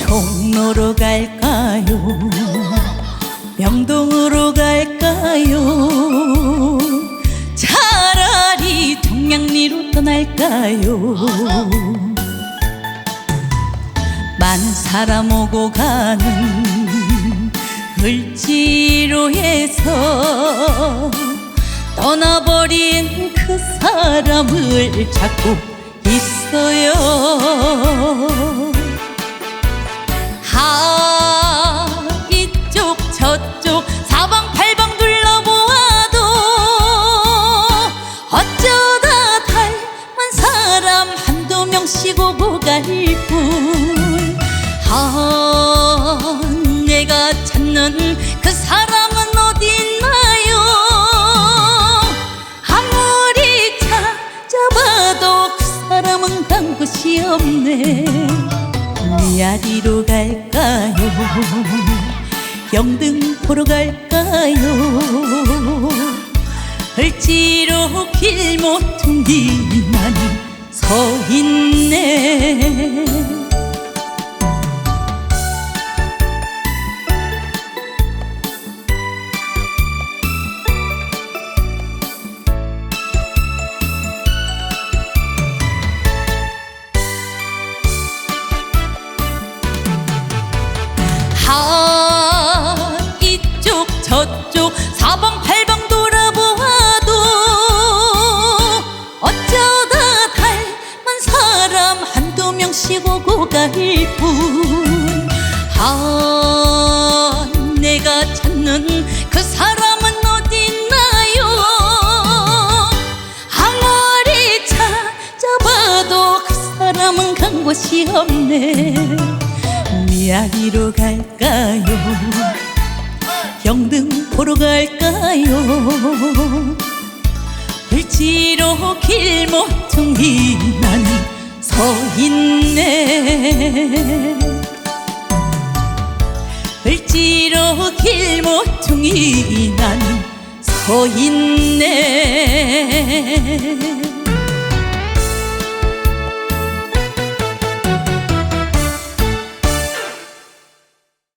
사랑으로 갈까요? 명동으로 갈까요? 차라리 동양리로 떠날까요? 많은 사람 오고 가는 을지로에서 떠나버린 그 사람을 찾고 있어요. 저쪽 사방팔방 둘러보아도 어쩌다 닮은 사람 한두 명씩 오고 갈뿐 아, 내가 찾는 그 사람은 어디 있나요? 아무리 찾아봐도 그 사람은 간 곳이 없네. 미아리로 갈까요? 영등 보러 갈까요? 을지로 길모퉁이 나는 서 있네. 명씩 오고 갈뿐 아, 내가 찾는 그 사람은 어디 있나요? 아무리 찾아봐도 그 사람은 간 곳이 없네. 미야기로 갈까요? 영등 보러 갈까요? 을지로 길모퉁이 있네. 을지로 길모퉁이 나는 서 있네.